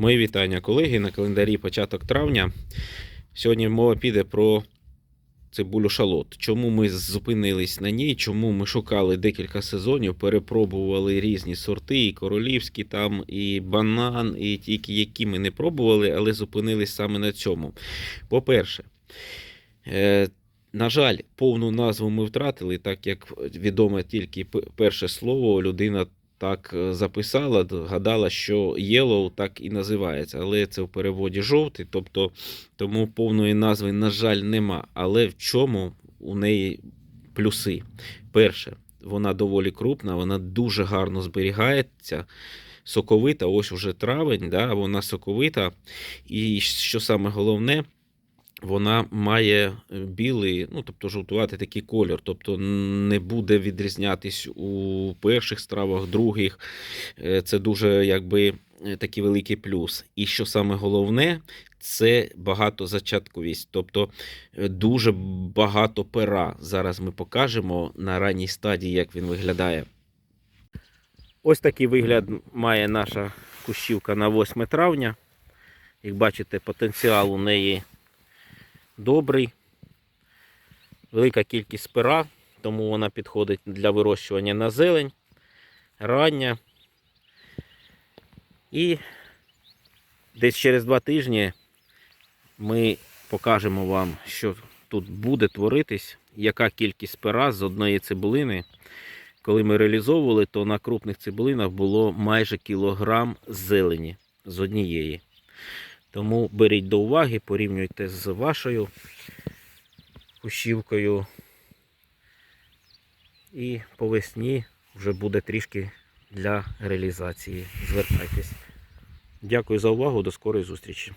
Мої вітання, колеги. На календарі початок травня. Сьогодні мова піде про цибулю шалот. Чому ми зупинились на ній? Чому ми шукали декілька сезонів, перепробували різні сорти, і королівські, там, і банан, і тільки які ми не пробували, але зупинились саме на цьому. По-перше, е, на жаль, повну назву ми втратили, так як відоме тільки перше слово, людина так е, записала, гадала, що Yellow так і називається, але це в переводі жовтий, тобто тому повної назви, на жаль, нема. Але в чому у неї плюси? Перше, вона доволі крупна, вона дуже гарно зберігається. Соковита, ось уже травень, да, вона соковита. І що саме головне, вона має е, білий, ну тобто жовтувати такий колір, тобто не буде відрізнятись у перших стравах, других. Е, Це дуже якби е, такий великий плюс. І що саме головне, це багатозачатковість, тобто дуже багато пера. Зараз ми покажемо на ранній стадії, як він виглядає. Ось такий вигляд має наша кущівка на 8 травня. Як бачите, потенціал у неї добрий, велика кількість пера, тому вона підходить для вирощування на зелень, рання. І десь через два тижні ми покажемо вам, що тут буде творитись, яка кількість пера з одної цибулини. Коли ми реалізовували, то на крупних цибулинах було майже кілограм зелені з однієї. Тому беріть до уваги, порівнюйте з вашою кущівкою. І по весні вже буде трішки для реалізації. Звертайтесь. Дякую за увагу, до скорої зустрічі.